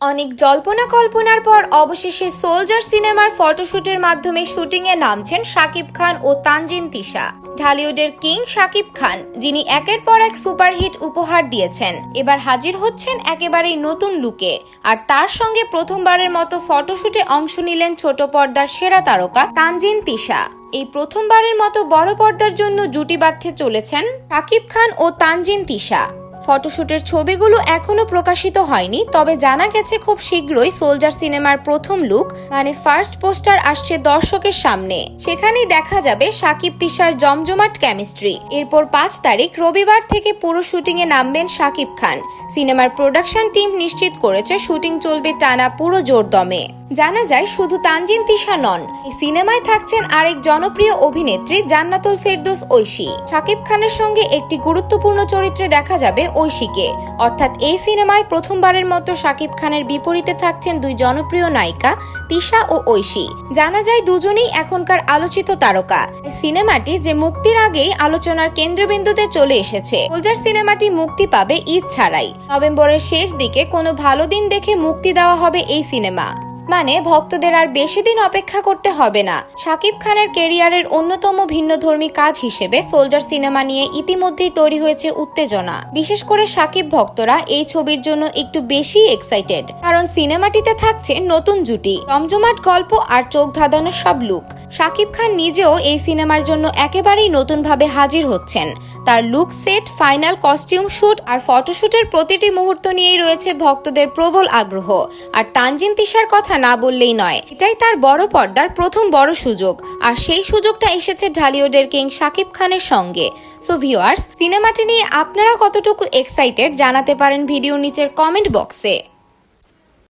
অনেক জল্পনা কল্পনার পর অবশেষে সোলজার সিনেমার ফটোশুটের মাধ্যমে শুটিংয়ে নামছেন শাকিব খান ও তানজিন তিশা। ঢালিউডের কিং শাকিব খান, যিনি একের পর এক সুপারহিট উপহার দিয়েছেন। এবার হাজির হচ্ছেন একেবারেই নতুন লুকে। আর তার সঙ্গে প্রথমবারের মতো ফটোশুটে অংশ নিলেন ছোট পর্দার সেরা তারকা তানজিন তিশা। এই প্রথমবারের মতো বড় পর্দার জন্য জুটি বাঁধতে চলেছেন শাকিব খান ও তানজিন তিশা। ফটোশুটের ছবিগুলো এখনও প্রকাশিত হয়নি, তবে জানা গেছে খুব শীঘ্রই সোলজার সিনেমার প্রথম লুক মানে ফার্স্ট পোস্টার আসছে দর্শকের সামনে। সেখানেই দেখা যাবে সাকিব তিশার জমজমাট কেমিস্ট্রি। এরপর পাঁচ তারিখ রবিবার থেকে পুরো শুটিংয়ে নামবেন সাকিব খান। সিনেমার প্রোডাকশন টিম নিশ্চিত করেছে শুটিং চলবে টানা পুরো জোর দমে জানা যায় শুধু তানজিন তিশা নন, এই সিনেমায় থাকছেন আরেক জনপ্রিয় অভিনেত্রী জান্নাতুল ফেরদৌস ঐশী। শাকিব খানের সঙ্গে একটি গুরুত্বপূর্ণ চরিত্রে দেখা যাবে ঐশীকে। অর্থাৎ এই সিনেমায় প্রথমবারের মতো শাকিব খানের বিপরীতে থাকছেন দুই জনপ্রিয় নায়িকা তিশা ও ঐশী। জানা যায় দুজনেই এখনকার আলোচিত তারকা। সিনেমাটি যে মুক্তির আগেই আলোচনার কেন্দ্রবিন্দুতে চলে এসেছে। সোলজার সিনেমাটি মুক্তি পাবে ঈদ ছাড়াই। নভেম্বরের শেষ দিকে কোনো ভালো দিন দেখে মুক্তি দেওয়া হবে এই সিনেমা। মানে ভক্তদের আর বেশি দিন অপেক্ষা করতে হবে না। শাকিব খানের কেরিয়ারের অন্যতম ভিন্নধর্মী কাজ হিসেবে সোলজার সিনেমা নিয়ে ইতিমধ্যেই তৈরি হয়েছে উত্তেজনা। বিশেষ করে শাকিব ভক্তরা এই ছবির জন্য একটু বেশি এক্সাইটেড কারণ সিনেমাটিতে থাকছে নতুন জুটি, জমজমাট গল্প আর চোখ ধাঁধানো সব লুক শাকিব খান নিজেও এই সিনেমার জন্য একেবারেই নতুনভাবে হাজির হচ্ছেন। তার look set final costume shoot আর ফটোশুটের প্রতিটি মুহূর্ত নিয়েই রয়েছে ভক্তদের প্রবল আগ্রহ। আর তানজিন তিশার কথা না বললেই নয়। এটাই তার বড় পর্দার প্রথম বড় সুযোগ। আর সেই সুযোগটা এসেছে ঢালিউডের কিং শাকিব খানের সঙ্গে। সো ভিউয়ার্স সিনেমাটি নিয়ে আপনারা কতটুকু এক্সাইটেড জানাতে পারেন ভিডিওর নিচের কমেন্ট বক্সে